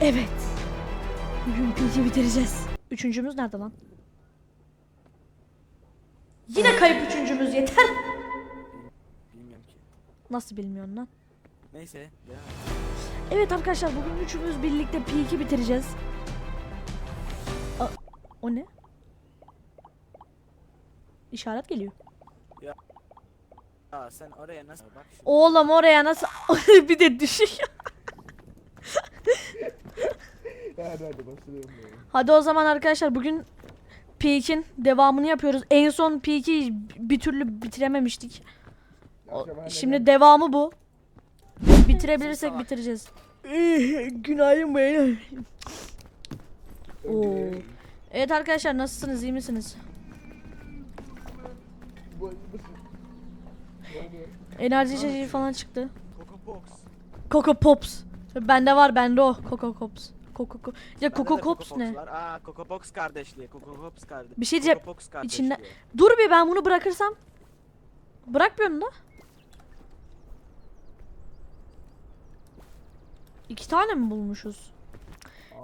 Evet. Bugün PG bitireceğiz. Üçüncümüz nerede lan? Yine kayıp üçüncümüz yeter. Bilmiyorum ki. Nasıl bilmiyorsun lan? Neyse. devam et. Evet arkadaşlar bugün üçümüz birlikte P2 bitireceğiz. A- o ne? İşaret geliyor. Aa sen oraya nasıl bak. Oğlum oraya nasıl bir de düşüyor. Hadi hadi başlıyorum böyle. Hadi o zaman arkadaşlar bugün P2'in devamını yapıyoruz. En son P2'yi bir türlü bitirememiştik. O- Akşam şimdi devamı bu. Bitirebilirsek bitireceğiz. Günaydın beyler. Oo. Evet arkadaşlar nasılsınız iyi misiniz? Bu- bu- Böyle- Enerji içeceği falan çıktı. Coco Box. Coco Pops. Bende var bende o. Coco Pops. Coco Co- Ya Bende Coco de Pops Coco ne? Var. Aa Coco Box kardeşliği. Coco Pops kardeş. Bir şey diyeceğim. Coco kardeşliği. Dur bir ben bunu bırakırsam. Bırakmıyorum da. İki tane mi bulmuşuz?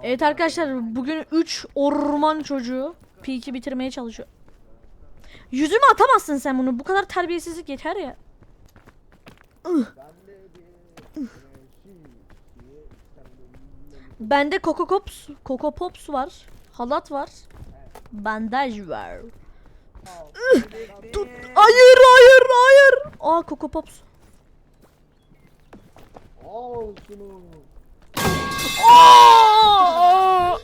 Evet arkadaşlar bugün 3 orman çocuğu P2 bitirmeye çalışıyor. Yüzüme atamazsın sen bunu. Bu kadar terbiyesizlik yeter ya. Ben de bir, e, şey, şey, sen de- Bende Coco Pops, Coco Pops var. Halat var. Bandaj var. Tut. Hayır hayır hayır. Aa Coco Pops. Al şunu. Aa!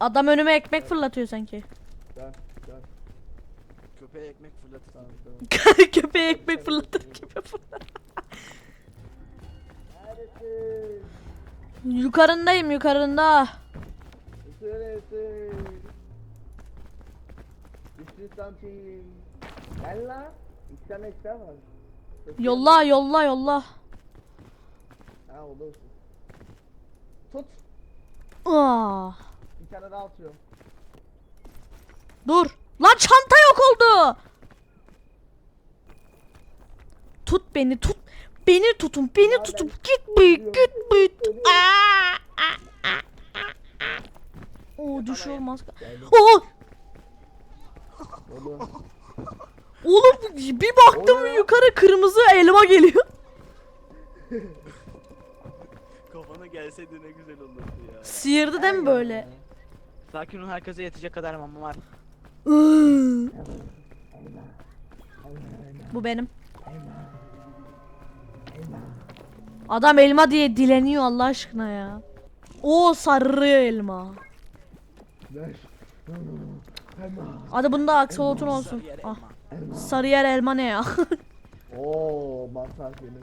Adam önüme ekmek fırlatıyor sanki. Gel gel. Köpeğe ekmek fırlatır. Tamam tamam. Köpeğe ekmek fırlatır gibi fırlat. Neredesin? Yukarındayım yukarında. Gel. İki tane var. Yolla yolla yolla. Ha olur. Tut. Aa. Bir tane daha atıyorum. Dur. Lan çanta yok oldu. Tut beni tut. Beni tutun beni tutun. Git bir git bir. Aa, aa, aa, aa, aa. Oo düşüyor maske. Oo. Oğlum bir baktım yukarı kırmızı elma geliyor. Kafana gelseydi ne güzel olurdu ya. Sıyırdı değil mi böyle? Sakin ol herkese yetecek kadar mama var. Bu benim. Adam elma diye dileniyor Allah aşkına ya. O sarı elma. Ver. Hadi bunda aksolotun olsun. Sarıyer Ah, elma. sarıyer elma ne ya? Oo mantar gelir.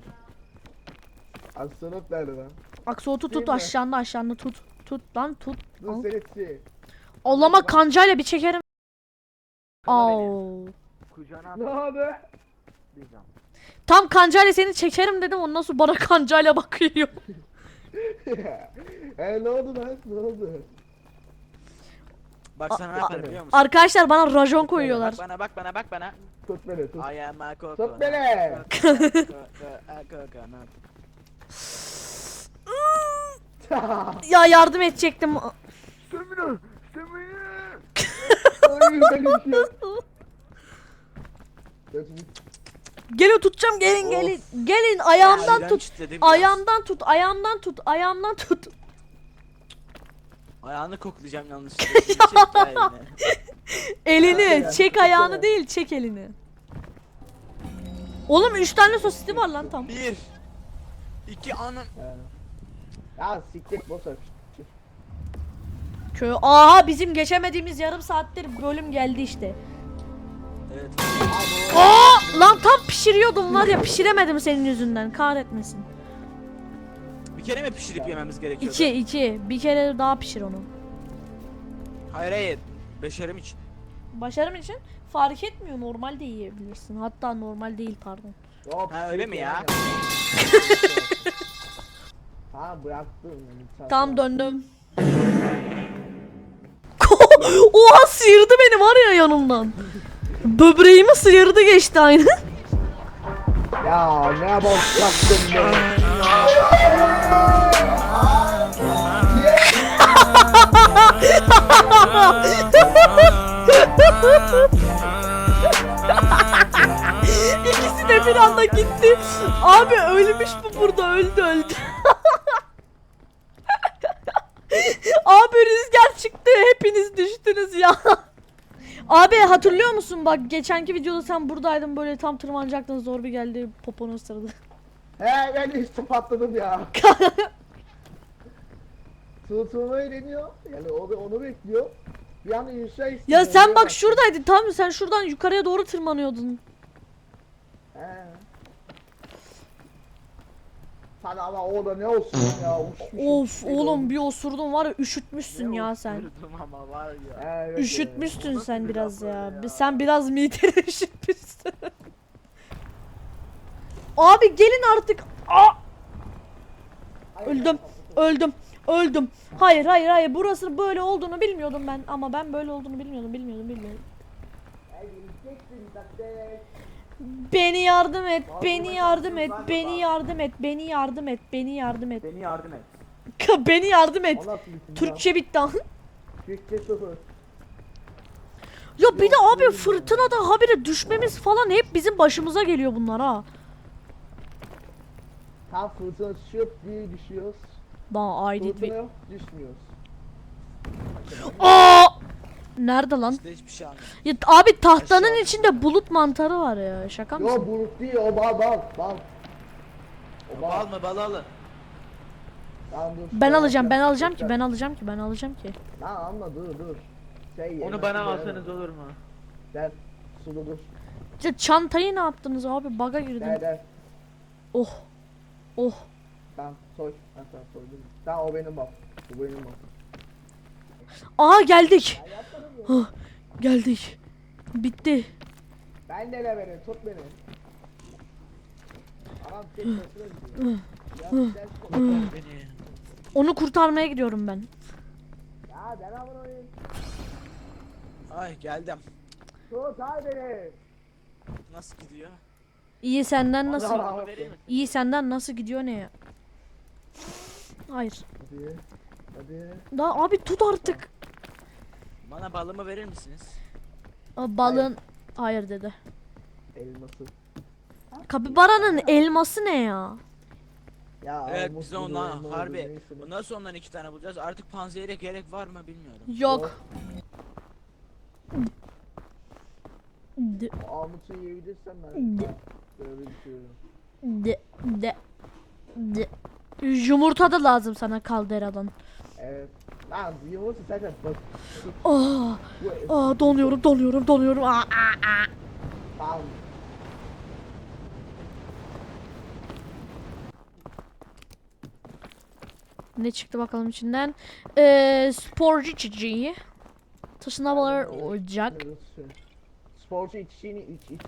Aslanıp nerede lan? Aksolotu Değil tut mi? aşağında aşağında tut. Tut lan tut. Al. seyretsi. Ollama kancayla bir çekerim. Au. Kucağına. Ne oldu? diyeceğim. Tam kancayla seni çekerim dedim ondan sonra bana kancayla bakıyor. e ne oldu lan? Ne oldu? Bak sana ne yaparım biliyor musun? Arkadaşlar bana rajon koyuyorlar. Bak bana bak bana bak bana. Tut beni tut. I am a coconut. Tut beni. Ya yardım edecektim. Sömürü. Sömürü. Hayır benim şey. Gelin tutacağım gelin gelin. Gelin ayağımdan Ya, tut. Ayağımdan tut, ayağımdan tut, ayağımdan tut. Ayağını koklayacağım yanlışlıkla. Çek ya elini. Elini, Aynen, çek ayağını değil, çek elini. Oğlum 3 tane sosisi var lan tam. Bir. İki anın. Ya siktir boş ver. Köy. Aha bizim geçemediğimiz yarım saattir bölüm geldi işte. Aa lan tam pişiriyordum var ya pişiremedim senin yüzünden. Kahretmesin. Bir kere mi pişirip yememiz gerekiyordu? 2 2 bir kere daha pişir onu. Hayır hayır. Beşerim için. Başarım için fark etmiyor normal de yiyebilirsin. Hatta normal değil pardon. Hop, Ha, öyle mi ya? ha bıraktım. Tam döndüm. Oha sıyırdı beni var ya yanımdan. Böbreğimi sıyırdı geçti aynı. Ya ne boş yaptın be. İkisi de bir anda gitti. Abi ölmüş bu burada öldü öldü. Abi rüzgar çıktı hepiniz düştünüz ya. Abi hatırlıyor musun bak geçenki videoda sen buradaydın böyle tam tırmanacaktın zor bir geldi poponu ısırdı. He ben işte patladım ya. Tığtığıma deniyor. Yani o onu bekliyor. Bir anda inşa istiyor. Ya sen bak şuradaydın tam sen şuradan yukarıya doğru tırmanıyordun. He. Sana ama orada ne olsun ya. Of oğlum bir osurdun var ya üşütmüşsün ya sen. Ama var ya. Evet, Üşütmüşsün sen bir biraz ya. Bir- Sen biraz mideni üşütmüşsün. Abi gelin artık. Aa! Öldüm. Öldüm. Öldüm. Hayır hayır hayır. Burası böyle olduğunu bilmiyordum ben. Ama ben böyle olduğunu bilmiyordum. Bilmiyordum bilmiyordum. Zaten. Beni yardım et. Beni yardım et. Beni yardım et. Beni yardım et. Beni yardım et. Beni yardım et. Beni yardım et. Türkçe bitti lan. Türkçe sıfır. Ya bir de abi fırtınada habire düşmemiz falan hep bizim başımıza geliyor bunlar ha. Tam fırtına şıp diye düşüyoruz. Fırtına bir... yok düşmüyoruz. Aa! Nerede lan? İşte hiçbir şey anlamadım. Ya abi tahtanın Aşağı. içinde bulut mantarı var ya. Şaka mısın? Yo bulut değil o bal bal bal. O bal. Bal mı bal alın. Tamam dur. Ben alacağım, ben alacağım ki, ben alacağım ki, ben alacağım ki. Lan alma dur dur. Şey Onu yemesi bana alsanız olur mu? Der. Sulu dur. Ya çantayı ne yaptınız abi? Baga Der girdim. der. Oh. Oh. Tamam soy. Ben sana soydum. Tamam o benim bal. Bu benim bal. Aha geldik. Huh, geldik. Bitti. Ben de beni tut beni. Aram tek başına gidiyor. Ya sen tut. Beni. Onu kurtarmaya gidiyorum ben. Ya ben koyayım. Ay geldim. Tut hay beni. Nasıl gidiyor? İyi senden nasıl? Allah. İyi senden nasıl gidiyor ne ya? Hayır. Hadi. Hadi. Daha abi tut artık. Bana balımı verir misiniz? Aa, Balığın hayır dedi. Elması. Kapibaranın elması ne ya? Ya Evet almış biz ondan elma harbi. neyse. Bu Nasıl ondan iki tane bulacağız? Artık panzehire gerek var mı bilmiyorum. Yok. De, Armut'u yiyebilirsen ben de, böyle düşünüyorum. de, de, de. Yumurta da lazım sana kalderadan. Bak. Aa, Bu aa donuyorum, donuyorum, donuyorum. Aa, aa, aa. Tamam. Ne çıktı bakalım içinden? Ee, sporcu içeceği. Taşınabilir olacak. Sporcu içişini iç iç.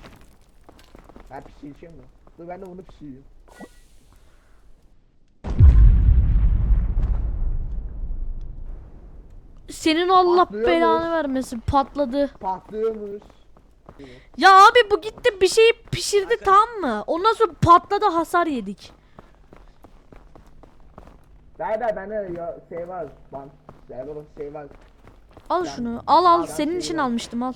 Ben pişi içeyim mi? Dur ben de bunu pişireyim. Senin Allah belanı vermesin patladı. Patlıyormuş. Ya abi bu gitti bir şeyi pişirdi tamam mı? Ondan sonra patladı hasar yedik. Ver ver bende ya şey var. Ban. Ver bana şey var. Al Ben- şunu. Al al Ben senin için seviyorum. almıştım al.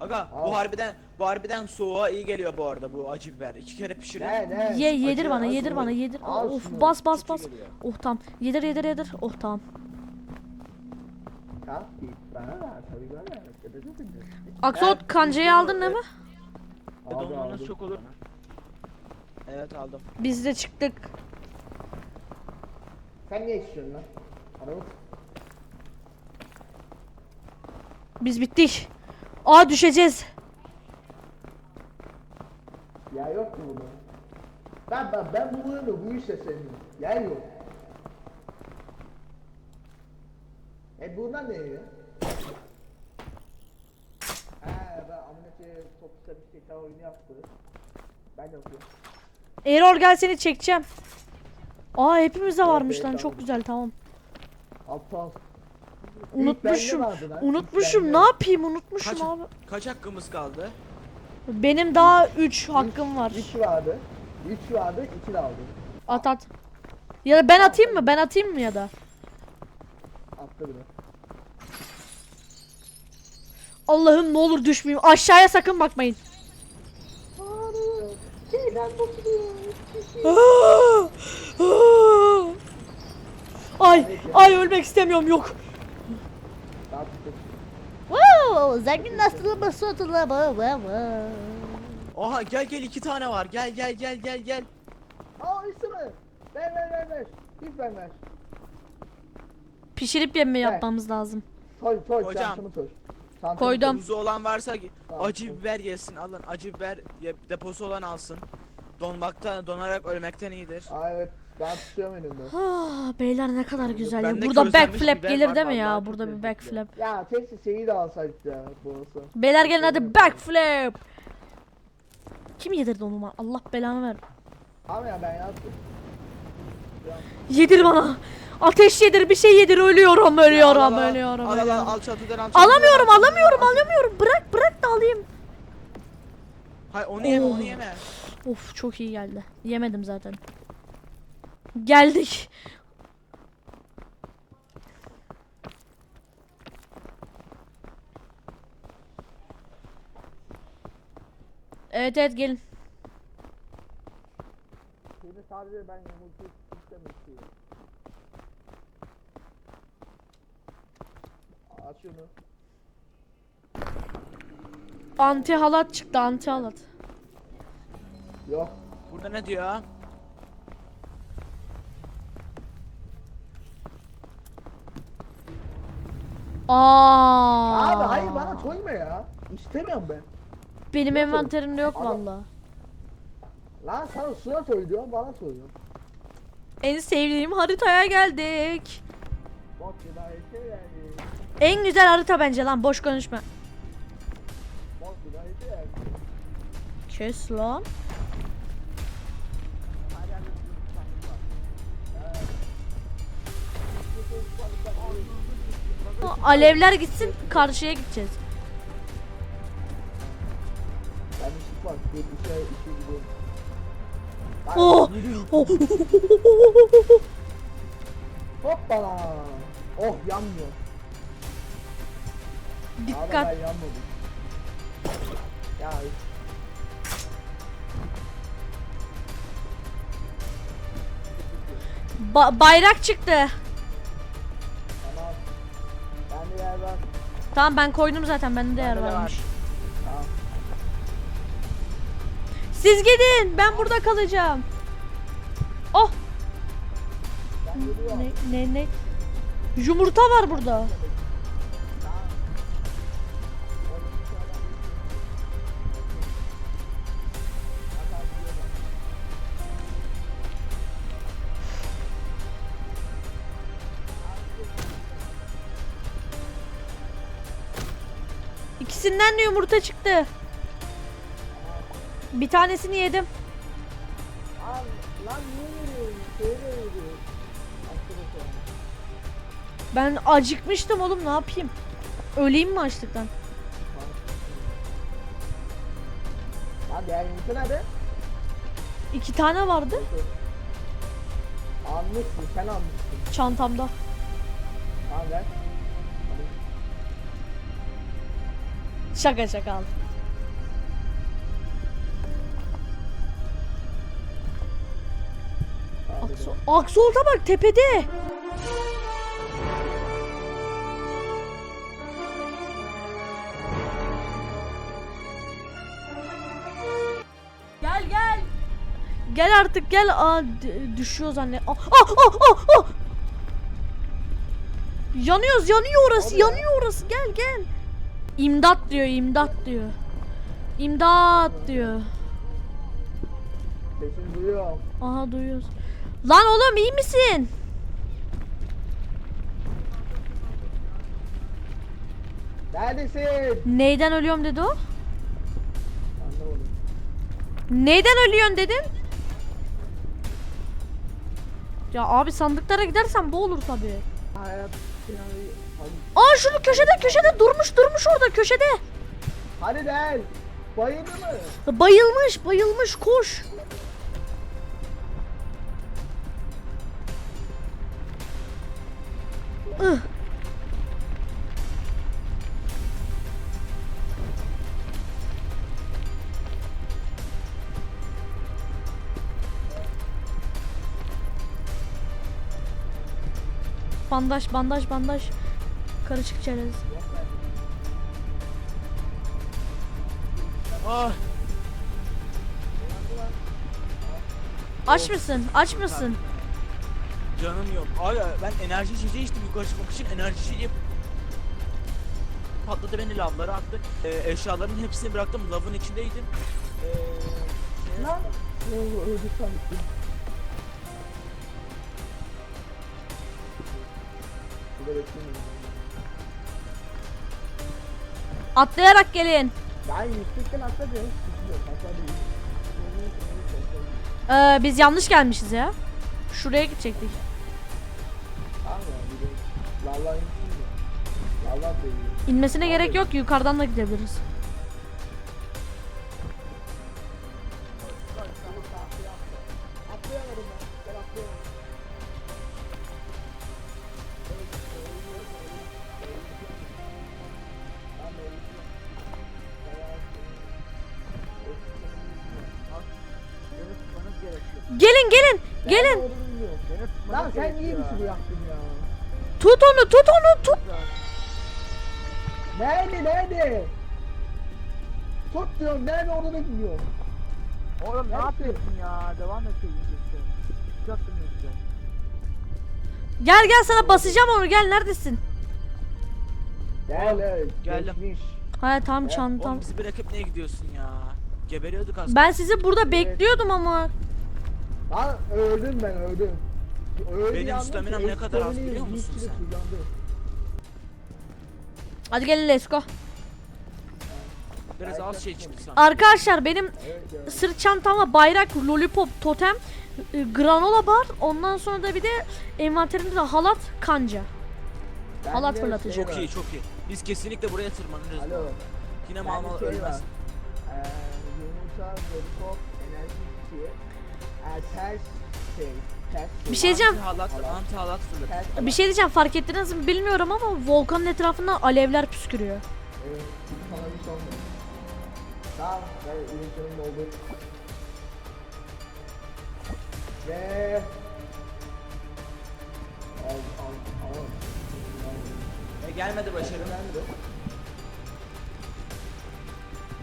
Aga Al. bu harbiden bu harbiden soğuğa iyi geliyor bu arada bu acı biber. İki kere pişirin. Ne ne? Ye yedir acı, bana acı yedir bana yedir. Al Of şunu. bas bas bas. geliyor. Oh tamam. Yedir yedir yedir. Oh tamam. Ha? Bana ver tabii bana ver. Aksot kancayı bunu- aldın değil mi? Evet, Aldım, olmanız aldım. çok olur. Evet aldım. Biz de çıktık. Sen niye içiyorsun lan? Aramız. Biz bittik. Aa düşeceğiz. Ya yok mu burada? Ben ben ben buluyorum da bu işte senin. Yer yok. E bundan ne ya? He ben Aminat'e topta bir şey oyunu yaptı. Ben de yapıyorum. Error gel seni çekeceğim. Aa hepimizde varmış lan çok güzel tamam. Aptal. Unutmuşum. Unutmuşum ne yapayım unutmuşum Kaç, abi. kaç hakkımız kaldı? Benim daha 3 hakkım var. 3 vardı. 3 vardı, 2 de aldım. At at. Ya da ben atayım mı? Ben atayım mı ya da? Attı bile. Allah'ım ne olur düşmeyeyim. Aşağıya sakın bakmayın. Şeyden ay ay ölmek istemiyorum yok. Wow, zengin nasıl satılama. Oha gel gel iki tane var. Gel gel gel gel gel. Aa üstü mü? Ver ver ver ver. Lütfen ver. Pişirip yeme Evet. yapmamız lazım. Toy toy Hocam. Çantamı Koydum. Buzu olan varsa Tamam. acı biber yesin alın. Acı biber ye- deposu olan alsın. Donmaktan donarak ölmekten iyidir. Aa evet. Ben tutuyorum elimde. Ah, beyler ne kadar güzel ya. Bende Burada közlenmiş backflap biber gelir var, değil mi ya? vallahi Burada bir backflap. Ya keşke şeyi de alsaydık ya bu olsa. Beyler gelin hadi backflip. Kim yedirdi onu bana? Allah belanı ver. Ama ya ben yaptım. Yedir bana. Ateş yedir, bir şey yedir. Ölüyorum, ölüyorum, Al, al, al. ölüyorum. Al al ölüyorum. al, al çatıdan al. çatıdan, Alamıyorum, alamıyorum, alamıyorum. Bırak, bırak da alayım. Hayır onu yeme Oh. onu yeme. Of çok iyi geldi. Yemedim zaten. Geldik. Evet evet gelin. Şimdi sadece ben yumurtayı istiyorum. Aç şunu. Anti halat çıktı anti halat. Yok. Burada ne diyor? Aa. Abi hayır bana koyma ya. İstemiyorum ben. Benim envanterimde yok Adam- valla. Lan sana suya soy diyor bana soruyor. En sevdiğim haritaya geldik. Bak şey yani. En güzel harita bence lan boş konuşma. Bak şey yani. Kes lan. Alevler gitsin karşıya gideceğiz. Ben ışık var. Bir gidiyorum. Lan Oh! Oh. Hoppala. Oh yanmıyor. Abi Dikkat. ben yanmadım. Ya Ba- bayrak çıktı. tamam. Ben de yer var. Tamam ben koydum zaten bende de yer Bende de var. varmış. Siz gidin ben burada kalacağım. Oh ne ne ne. Yumurta var burada. İkisinden de yumurta çıktı. Bir tanesini yedim. Abi lan niye veriyorsun? Şeye. Ben acıkmıştım oğlum ne yapayım? Öleyim mi açlıktan? Lan diğer yumurta nerede? İki tane vardı Almışsın sen almışsın. çantamda. Tamam ver. Şaka şaka al. Hadi. Akso Aksolta bak tepede. Gel gel. Gel artık gel. Aa d- düşüyor zannet. Ah ah ah ah. ah! Yanıyoruz yanıyor orası Abi ya. yanıyor orası gel gel. İmdat diyor imdat diyor. İmdat diyor. Sesini duyuyorum. Aha duyuyoruz. Lan oğlum iyi misin? Neredesin? Neyden ölüyorum dedi o? Anlamadım. Neyden ölüyorsun dedin? Ya abi sandıklara gidersen bu olur tabii. Hayat yani Aa şunu köşede köşede durmuş durmuş orada köşede. hadi del. Bayıldı mı? Bayılmış bayılmış koş. Bandaj bandaj bandaj. Karışık çerez. Ah. Aç mısın? Aç mısın? Canım yok. Abi ben enerji içeceği içtim yukarı çıkmak için enerji içeceği patladı beni lavlara attı. Ee, eşyaların hepsini bıraktım lavın içindeydim. Ee, şey- Lan. Oo, öldük sandım. Burada bekleyin. Atlayarak gelin. Ben yüksekten atladım. Sıkılıyor. Atladım. Ee, biz yanlış gelmişiz ya. Şuraya gidecektik. Lalla insin de. İyi. İnmesine gerek yok. Yukarıdan da gidebiliriz. Gelin gelin. Gelin. Lan sen yaptın ya? Tut onu tut onu tut. Nerede nerede? Tut diyorum nerede olduğunu bilmiyorum. Oğlum ne yapıyorsun ya? Devam et işte. Çıkarsın bizi. Gel gel sana basacağım onu gel neredesin? Gel evet. Geldim. geçmiş. Evet, çantam. Oğlum bizi bırakıp niye gidiyorsun ya? Geberiyorduk aslında. Ben sizi burada bekliyordum ama. Lan öldüm ben öldüm. Öldü Benim yalnız, staminam ne kadar az staminayı biliyor musun sen? kullandı. Hadi gelin let's go. Biraz az şey çıktı sana. Arkadaşlar benim Evet ya. sırt çantama bayrak, lollipop, totem, e, granola bar. Ondan sonra da bir de envanterimde de halat, kanca. Bende halat şey fırlatıcı. var. Çok iyi çok iyi. Biz kesinlikle buraya tırmanırız. Alo. Yine Bende mal mal şey var. ölmez. Eee yumurta, lollipop, enerji içeceği. Eee ters şey. Bir şey diyeceğim. Anti anti Bir şey diyeceğim fark ettiniz mi bilmiyorum ama volkanın etrafından alevler püskürüyor. Evet. Sana bir. Ve... Al, al, al. E, gelmedi başarım.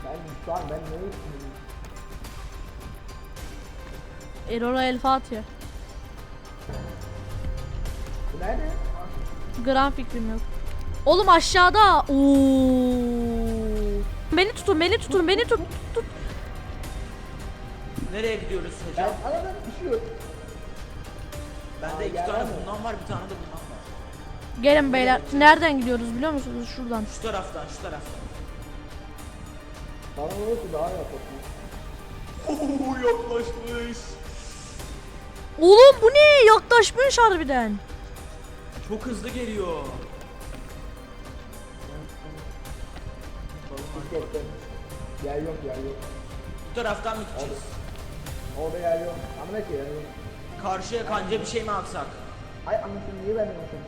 Ben şu an ben ne yapayım? Erora el Fatiha. Nerede? Gram fikrim yok. Oğlum aşağıda. Oo. Beni tutun, beni tutun, beni tut. tut. Nereye gidiyoruz Ben hocam? arada düşüyor. Bende iki tane bundan var, bir tane de bundan var. Gelin beyler. Nereden gidiyoruz biliyor musunuz? Şuradan. Şu taraftan, şu taraftan. Bana olursa daha yapalım. Oo yaklaşmış. Oğlum bu ne? Yaklaşmış harbiden. Çok hızlı geliyor. Dikkatten. Yer yok yer yok. Bu taraftan mı gideceğiz? Orada yer yok. Amına ki yer yok. Karşıya kanca bir şey mi atsak? Ay anasını niye ben yapıyorum?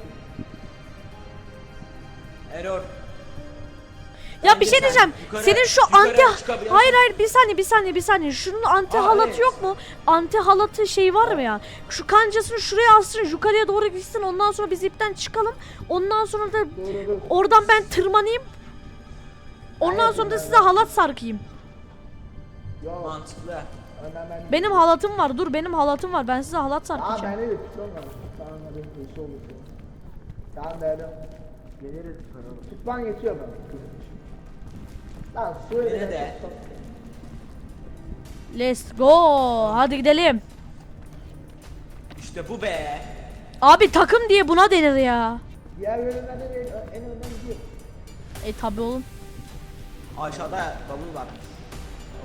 Ya bir şey diyeceğim. yukarı- Senin şu yukarı anti Hayır hayır bir saniye bir saniye bir saniye. Şunun anti Aa, halatı evet. yok mu? Anti halatı şey var mı ya? Şu kancasını şuraya alsın, yukarıya doğru gitsin. Ondan sonra biz ipten çıkalım. Ondan sonra da oradan ben tırmanayım. Ondan sonra da size halat sarkayım. Mantıklı. Ben. Benim halatım var. Dur benim halatım var. Ben size halat Aa sarkacağım. bende de ben. Tamam hırsı olur. Tamam çıkaralım. Tutman yetiyor bana. Beni eline de. Let's go. Hadi gidelim. İşte bu be. Abi takım diye buna denir ya. Diğer yönümden de en- en önden gidiyor. E tabi oğlum. Aşağıda bavul var.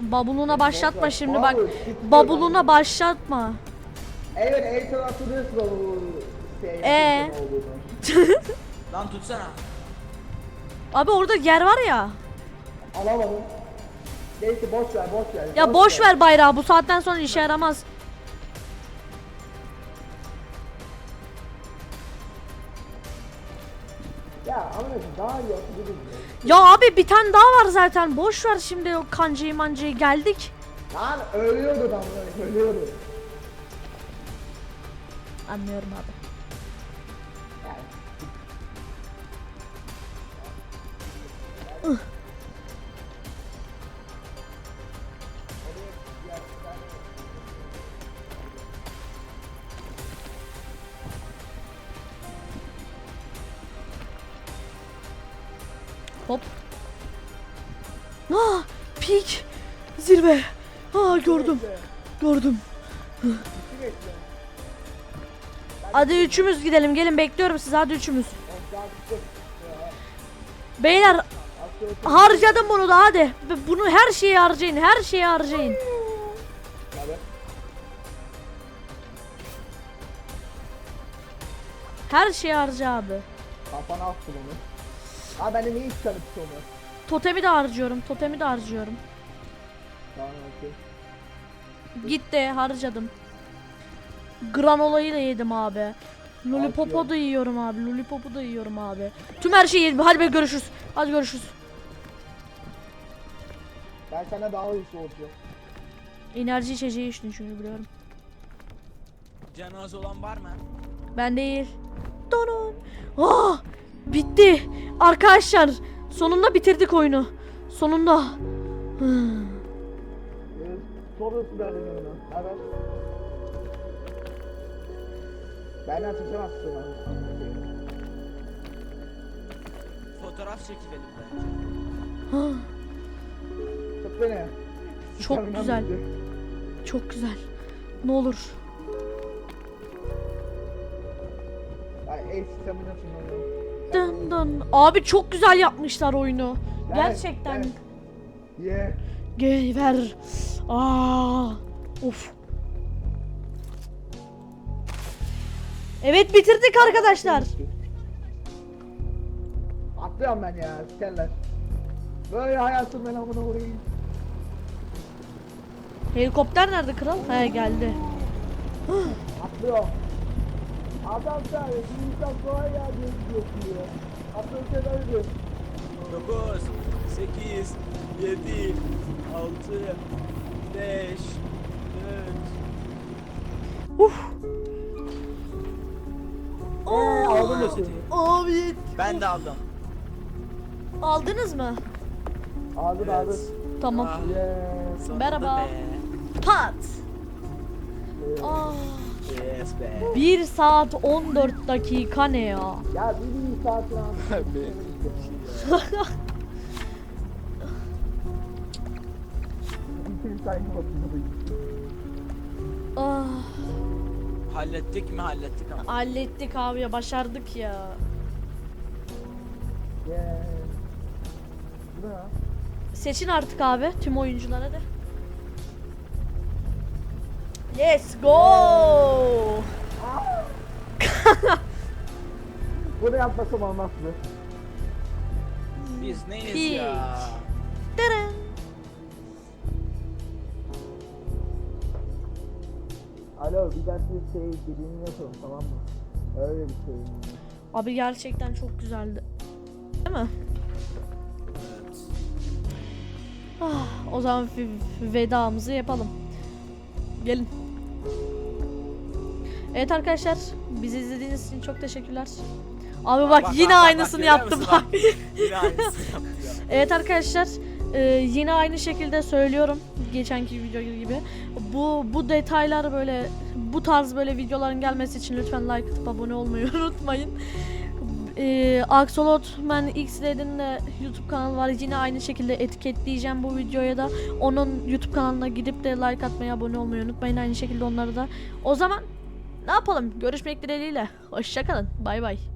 Babuluna başlatma şimdi bak. Babuluna başlatma. Evet el tarafı diyorsun o şey Ee? Lan tutsana. Abi orada yer var ya. Alamadım. Neyse boş ver boş ver. Ya boş, boş ver. ver bayrağı bu saatten sonra işe yaramaz. Ya anladım daha iyi atılırız. Ya abi bir tane daha var zaten. Boş ver şimdi o kancayı mancayı geldik. Lan ölüyordu adamlar ölüyordu. Anlıyorum abi. Yani. Zirve. Ah gördüm. Gördüm. Bekle. Hadi üçümüz gidelim. Gelin bekliyorum sizi. Hadi üçümüz. Beyler harcadım bunu da hadi. Bunu her şeye harcayın. Her şeye harcayın. Her şeye harca abi. Kafana attı bunu. Ha beni niye hiç tanıttı onu? Totemi de harcıyorum. Totemi de harcıyorum. Tamam okey. Gitti harcadım. Granolayı da yedim abi. Lollipop'u da yiyorum abi. Lollipop'u da yiyorum abi. Tüm her şeyi yedim. Hadi be görüşürüz. Hadi görüşürüz. Ben sana daha hızlı olacağım. Enerji içeceği içtin çünkü biliyorum. Canı az olan var mı? Ben değil. Donun. Ah! Bitti. Arkadaşlar sonunda bitirdik oyunu. Sonunda. Hmm. Soruyorsun benim önüme. Evet. Benden abi. Fotoğraf çekilelim bence. Tut beni. Çok Stamina güzel. Çok güzel. Ne olur. Ay el. Dın dın. Abi çok güzel yapmışlar oyunu. Evet, Gerçekten. evet. Gel ver. Aa. Of. Evet bitirdik arkadaşlar. Atlıyorum ben ya sikerler. Böyle hayatım ben amına vurayım. Helikopter nerede kral? He geldi. Atlıyorum. Adam sen bir insan kolay geldi diyorsun ya. Atlıyorum sen öldü. 9, 8, 7, 6, 5, 4. Uf. Eee aldım da seni. Abi Ben de aldım. aldınız mı? Aldın Evet. aldın. Tamam. Ah, sonunda Merhaba. be. Pat. Yeah. Aa. Yes be. 1 saat 14 dakika ne ya? Ya bir bir saat lan. Ah, Hallettik mi hallettik ama. hallettik abi ya başardık ya. Seçin artık abi tüm oyunculara da. Let's go. Bunu yapmasam olmazdı. Biz neyiz Hiç. ya? Tırın. Alo bir dakika şey dediğini yapalım tamam mı? Öyle bir şey. Abi gerçekten çok güzeldi. Değil mi? Evet. Ah, o zaman f- f- vedamızı yapalım. Gelin. Evet arkadaşlar, bizi izlediğiniz için çok teşekkürler. Abi bak, yine bak, bak, aynısını görüyor yaptım musun bak. Yine aynısını yaptı ya. Evet arkadaşlar, e, yine aynı şekilde söylüyorum geçenki video gibi. Bu bu detaylar böyle bu tarz böyle videoların gelmesi için lütfen like atıp abone olmayı unutmayın. E, Axolot Man X'lerin de YouTube kanalı var. Yine aynı şekilde etiketleyeceğim bu videoya da. Onun YouTube kanalına gidip de like atmayı, abone olmayı unutmayın. Aynı şekilde onları da. O zaman ne yapalım? Görüşmek dileğiyle. Hoşçakalın. Bay bay.